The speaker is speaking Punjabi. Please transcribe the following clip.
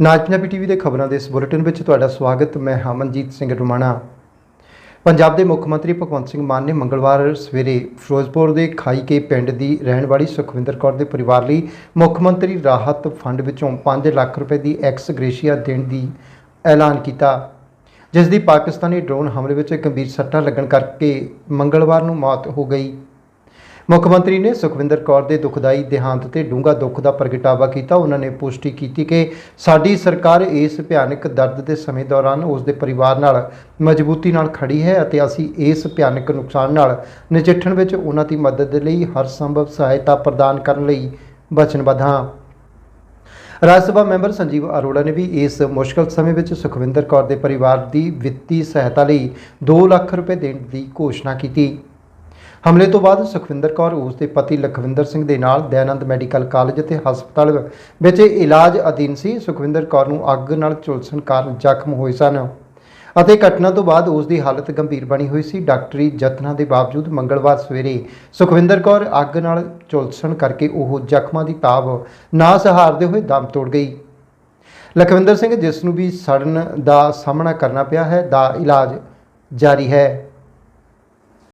ਨਾਜ ਪੰਜਾਬੀ ਟੀਵੀ ਦੇ ਖਬਰਾਂ ਦੇ ਇਸ ਬੁਲੇਟਿਨ ਵਿੱਚ ਤੁਹਾਡਾ ਸਵਾਗਤ, ਮੈਂ ਹਮਨਜੀਤ ਸਿੰਘ ਰੁਮਾਣਾ। ਪੰਜਾਬ ਦੇ ਮੁੱਖ ਮੰਤਰੀ ਭਗਵੰਤ ਸਿੰਘ ਮਾਨ ਨੇ ਮੰਗਲਵਾਰ ਸਵੇਰੇ ਫਿਰੋਜ਼ਪੁਰ ਦੇ ਖਾਈ ਕੇ ਪਿੰਡ ਦੀ ਰਹਿਣ ਵਾਲੀ ਸੁਖਵਿੰਦਰ ਕੌਰ ਦੇ ਪਰਿਵਾਰ ਲਈ ਮੁੱਖ ਮੰਤਰੀ ਰਾਹਤ ਫੰਡ ਵਿੱਚੋਂ 5 ਲੱਖ ਰੁਪਏ ਦੀ ਐਕਸ ਗ੍ਰੇਸ਼ੀਆ ਦੇਣ ਦੀ ਐਲਾਨ ਕੀਤਾ, ਜਿਸ ਦੀ ਪਾਕਿਸਤਾਨੀ ਡਰੋਨ ਹਮਲੇ ਵਿੱਚ ਗੰਭੀਰ ਸੱਟਾਂ ਲੱਗਣ ਕਰਕੇ ਮੰਗਲਵਾਰ ਨੂੰ ਮੌਤ ਹੋ ਗਈ। ਮੁੱਖ ਮੰਤਰੀ ਨੇ ਸੁਖਵਿੰਦਰ ਕੌਰ ਦੇ ਦੁਖਦਾਈ ਦੇਹਾਂਤ ਤੇ ਡੂੰਘਾ ਦੁੱਖ ਦਾ ਪ੍ਰਗਟਾਵਾ ਕੀਤਾ। ਉਹਨਾਂ ਨੇ ਪੁਸ਼ਟੀ ਕੀਤੀ ਕਿ ਸਾਡੀ ਸਰਕਾਰ ਇਸ ਭਿਆਨਕ ਦਰਦ ਦੇ ਸਮੇਂ ਦੌਰਾਨ ਉਸ ਦੇ ਪਰਿਵਾਰ ਨਾਲ ਮਜ਼ਬੂਤੀ ਨਾਲ ਖੜੀ ਹੈ ਅਤੇ ਅਸੀਂ ਇਸ ਭਿਆਨਕ ਨੁਕਸਾਨ ਨਾਲ ਨਜਿੱਠਣ ਵਿੱਚ ਉਹਨਾਂ ਦੀ ਮਦਦ ਲਈ ਹਰ ਸੰਭਵ ਸਹਾਇਤਾ ਪ੍ਰਦਾਨ ਕਰਨ ਲਈ ਵਚਨਬੱਧ ਹਾਂ। ਰਾਜ ਸਭਾ ਮੈਂਬਰ ਸੰਜੀਵ ਅਰੋੜਾ ਨੇ ਵੀ ਇਸ ਮੁਸ਼ਕਲ ਸਮੇਂ ਵਿੱਚ ਸੁਖਵਿੰਦਰ ਕੌਰ ਦੇ ਪਰਿਵਾਰ ਦੀ ਵਿੱਤੀ ਸਹਾਇਤਾ ਲਈ 2 ਲੱਖ ਰੁਪਏ ਦੇਣ ਦੀ ਘੋਸ਼ਣਾ ਕੀਤੀ। ਹਮਲੇ ਤੋਂ ਬਾਅਦ ਸੁਖਵਿੰਦਰ ਕੌਰ, ਉਸ ਦੇ ਪਤੀ ਲਖਵਿੰਦਰ ਸਿੰਘ ਦੇ ਨਾਲ ਦਇਆਨੰਦ ਮੈਡੀਕਲ ਕਾਲਜ ਅਤੇ ਹਸਪਤਾਲ ਵਿੱਚ ਇਲਾਜ ਅਧੀਨ ਸੀ। ਸੁਖਵਿੰਦਰ ਕੌਰ ਨੂੰ ਅੱਗ ਨਾਲ ਝੁਲਸਣ ਕਾਰਨ ਜ਼ਖਮ ਹੋਏ ਸਨ ਅਤੇ ਘਟਨਾ ਤੋਂ ਬਾਅਦ ਉਸ ਦੀ ਹਾਲਤ ਗੰਭੀਰ ਬਣੀ ਹੋਈ ਸੀ। ਡਾਕਟਰੀ ਯਤਨਾਂ ਦੇ ਬਾਵਜੂਦ ਮੰਗਲਵਾਰ ਸਵੇਰੇ ਸੁਖਵਿੰਦਰ ਕੌਰ ਅੱਗ ਨਾਲ ਝੁਲਸਣ ਕਰਕੇ ਉਹ ਜ਼ਖਮਾਂ ਦੀ ਤਾਬ ਨਾ ਸਹਾਰਦੇ ਹੋਏ ਦਮ ਤੋੜ ਗਈ। ਲਖਵਿੰਦਰ ਸਿੰਘ, ਜਿਸ ਨੂੰ ਵੀ ਸੜਨ ਦਾ ਸਾਹਮਣਾ ਕਰਨਾ ਪਿਆ ਹੈ, ਦਾ ਇਲਾਜ ਜਾਰੀ ਹੈ।